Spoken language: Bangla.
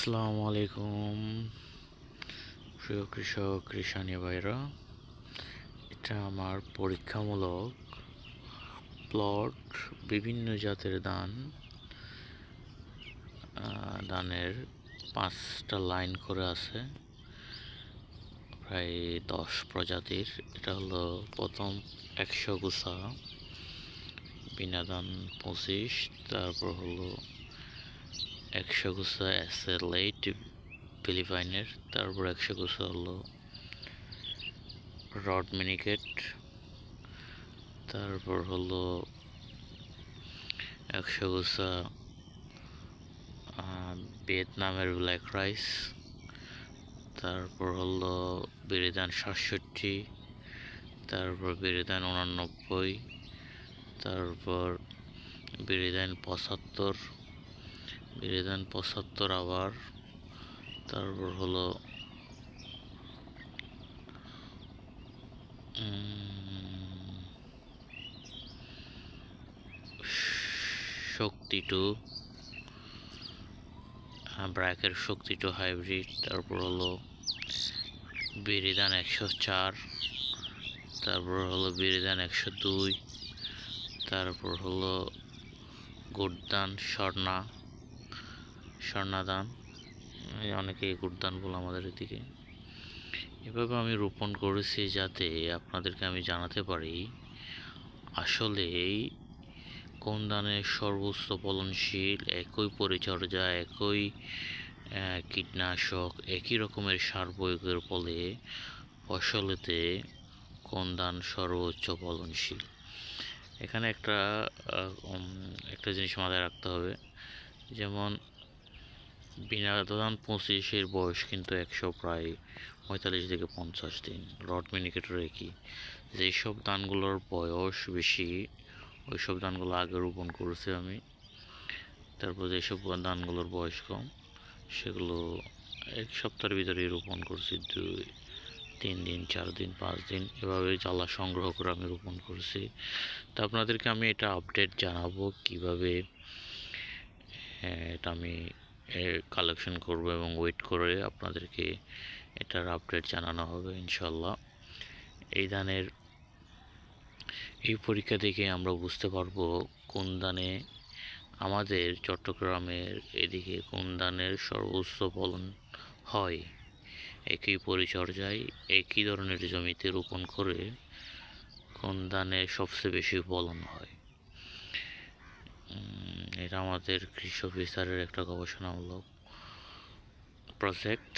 আসসালামু আলাইকুম প্রিয় কৃষক কৃষানি ভাইরা এটা আমার পরীক্ষামূলক প্লট বিভিন্ন জাতের দান দানের পাঁচটা লাইন করে আছে। প্রায় দশ প্রজাতির। এটা হলো প্রথম একশো গুছা, বিনা ধান পঁচিশ, তারপর হলো একশো গুছা এসএল এইট ফিলিপাইনের তারপর একশো গুছা হলো রড মিনিকেট তারপর হলো একশো গুছা ভিয়েতনামের ব্ল্যাক রাইস তারপর হলো বিরিধান সাতষট্টি, তারপর বিরিধান উনানব্বই, তারপর বিরিধান পঁচাত্তর বিরিধান পঁচাত্তর আবার, তারপর হলো শক্তি টু ব্র্যাকের শক্তি টু হাইব্রিড, তারপর হলো বিরিধান একশো চার, তারপর হলো বিরিধান একশো দুই, তারপর হলো গুডদান স্বর্ণা। স্বর্ণাদান অনেকে গুডদান বলে আমাদের এদিকে। এভাবে আমি রোপণ করেছি যাতে আপনাদেরকে আমি জানাতে পারি, আসলে কোন ধানের সর্বোচ্চ ফলনশীল, একই পরিচর্যা, একই কীটনাশক, একই রকমের সার প্রয়োগের ফলে ফসলেতে কোন ধান সর্বোচ্চ ফলনশীল? এখানে একটা একটা জিনিস মাথায় রাখতে হবে, যেমন বিনা ধান পঁচিশের বয়স কিন্তু একশো প্রায় পঁয়তাল্লিশ থেকে পঞ্চাশ দিন। রড মিনিকেটর একই যেসব ধানগুলোর বয়স বেশি ওই সব ধানগুলো আগে রোপণ করেছি আমি। তারপর যেসব ধানগুলোর বয়স কম, সেগুলো এক সপ্তাহের ভিতরেই রোপণ করছি, দুই, তিন দিন, চার দিন, পাঁচ দিন এভাবে জ্বালা সংগ্রহ করে আমি রোপণ করছি। তা আপনাদেরকে আমি এটা আপডেট জানাব কীভাবে এটা আমি কালেকশন করব এবং ওয়েট করে আপনাদেরকে এটার আপডেট জানানো হবে ইনশাল্লাহ এই ধানের এই পরীক্ষা দেখে আমরা বুঝতে পারব কোন ধানে আমাদের চট্টগ্রামের এদিকে কোন ধানের সর্বোচ্চ ফলন হয়, একই পরিচর্যায়, একই ধরনের জমিতে রোপণ করে কোন ধানে সবচেয়ে বেশি ফলন হয়। এটা আমাদের কৃষক বিস্তারের একটা গবেষণামূলক প্রজেক্ট